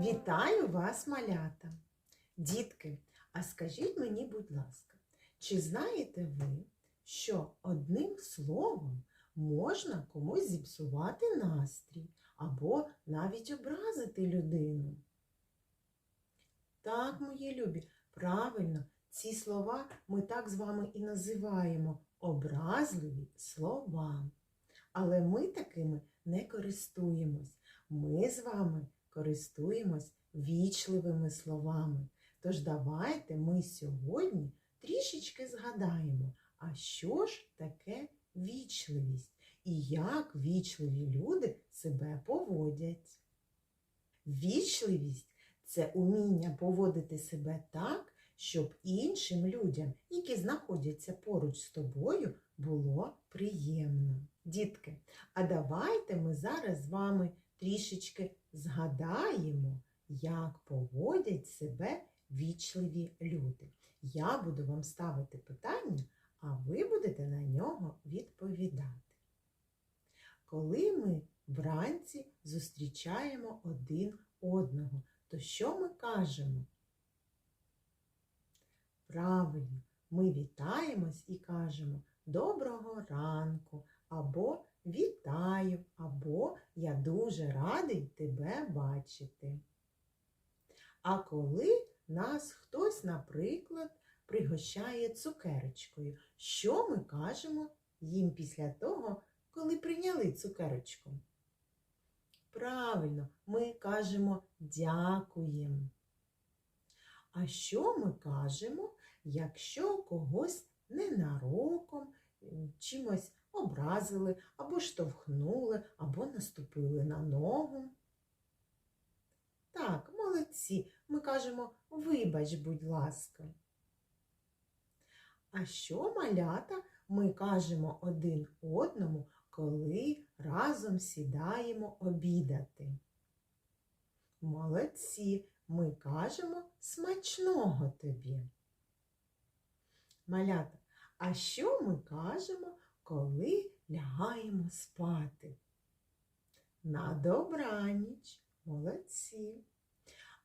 Вітаю вас, малята! Дітки, а скажіть мені, будь ласка, чи знаєте ви, що одним словом можна комусь зіпсувати настрій або навіть образити людину? Так, мої любі, правильно, ці слова ми так з вами і називаємо образливі слова. Але ми такими не користуємось. Ми з вами користуємось вічливими словами. Тож давайте ми сьогодні трішечки згадаємо, а що ж таке вічливість і як вічливі люди себе поводять. Вічливість це уміння поводити себе так, щоб іншим людям, які знаходяться поруч з тобою, було приємно. Дітки, а давайте ми зараз з вами трішечки згадаємо, як поводять себе вічливі люди. Я буду вам ставити питання, а ви будете на нього відповідати. Коли ми вранці зустрічаємо один одного, то що ми кажемо? Правильно, ми вітаємось і кажемо Доброго ранку, або Вітаю, або Я дуже радий тебе бачити. А коли нас хтось, наприклад, пригощає цукерочкою, що ми кажемо їм після того, коли прийняли цукерочку? Правильно, ми кажемо дякуємо. А що ми кажемо, якщо когось ненароком чимось образили, або штовхнули, або наступили на ногу? Так, молодці, ми кажемо вибач, будь ласка. А що малята ми кажемо один одному, коли разом сідаємо обідати? Молодці, ми кажемо смачного тобі. Малята, а що ми кажемо, коли лягаємо спати? На добраніч, молодці.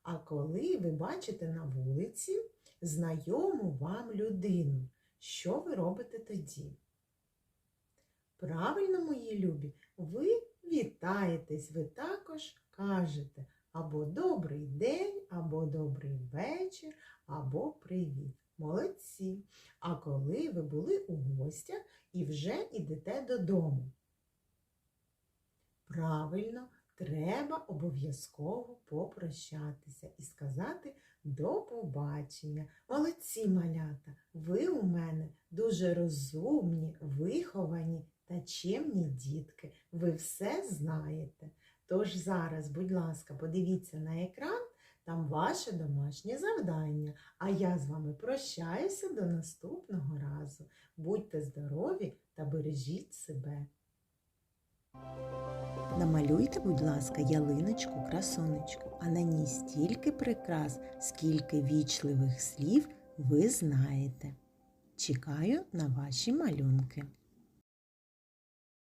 А коли ви бачите на вулиці знайому вам людину, що ви робите тоді? Правильно, мої любі, ви вітаєтесь, ви також кажете або добрий день, або добрий вечір, або привіт. Молодці. А коли ви були у гостях і вже йдете додому? Правильно, треба обов'язково попрощатися і сказати до побачення. Молодці малята, ви у мене дуже розумні, виховані та чемні дітки. Ви все знаєте. Тож зараз, будь ласка, подивіться на екран. Там ваше домашнє завдання. А я з вами прощаюся до наступного разу. Будьте здорові та бережіть себе. Намалюйте, будь ласка, ялиночку, красонечку, а на ній стільки прикрас, скільки вічливих слів ви знаєте. Чекаю на ваші малюнки.